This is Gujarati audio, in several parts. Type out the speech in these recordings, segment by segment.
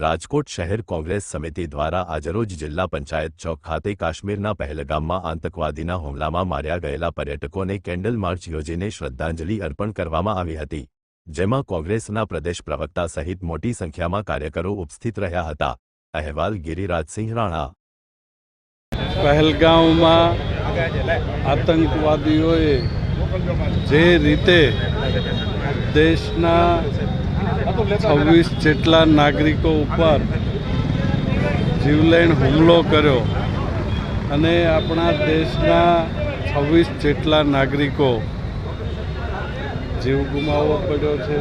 રાજકોટ શહેર કોંગ્રેસ સમિતિ દ્વારા આજરોજ જિલ્લા પંચાયત ચોક ખાતે કાશ્મીરના પહેલગામમાં આતંકવાદીના હુમલામાં માર્યા ગયેલા પર્યટકોને કેન્ડલ માર્ચ યોજીને શ્રદ્ધાંજલિ અર્પણ કરવામાં આવી હતી, જેમાં કોંગ્રેસના પ્રદેશ પ્રવક્તા સહિત મોટી સંખ્યામાં કાર્યકરો ઉપસ્થિત રહ્યા હતા. અહેવાલ ગિરિરાજસિંહ રાણા. પહેલગામમાં આતંકવાદીઓએ જે રીતે દેશના છવ્વીસ જેટલા નાગરિકો ઉપર જીવલેણ હુમલો કર્યો અને આપણા દેશના છવ્વીસ જેટલા નાગરિકો જીવ ગુમાવવો પડ્યો છે.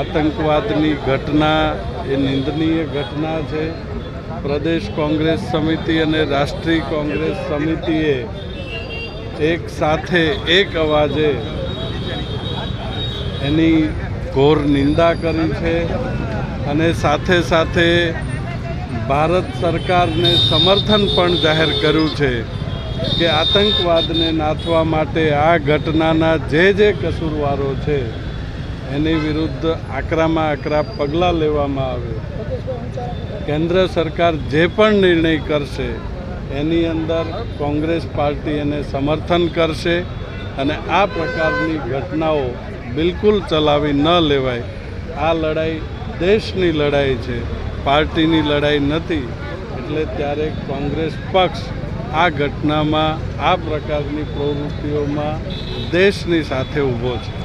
આતંકવાદની ઘટના એ નિંદનીય ઘટના છે. પ્રદેશ કોંગ્રેસ સમિતિ અને રાષ્ટ્રીય કોંગ્રેસ સમિતિએ એક સાથે એક અવાજે એની ઘોર નિંદા કરી છે અને સાથે સાથે ભારત સરકારને સમર્થન પણ જાહેર કર્યું છે કે આતંકવાદને નાથવા માટે આ ઘટનાના જે જે કસૂરવારો છે, એની વિરુદ્ધ આકરામાં આકરા પગલાં લેવામાં આવે. કેન્દ્ર સરકાર જે પણ નિર્ણય કરશે, એની અંદર કોંગ્રેસ પાર્ટી એને સમર્થન કરશે. અને આ પ્રકારની ઘટનાઓ બિલકુલ ચલાવી ન લેવાય. આ લડાઈ દેશની લડાઈ છે, પાર્ટીની લડાઈ નથી. એટલે ત્યારે કોંગ્રેસ પક્ષ આ ઘટનામાં આ પ્રકારની પ્રવૃત્તિઓમાં દેશની સાથે ઊભો છે.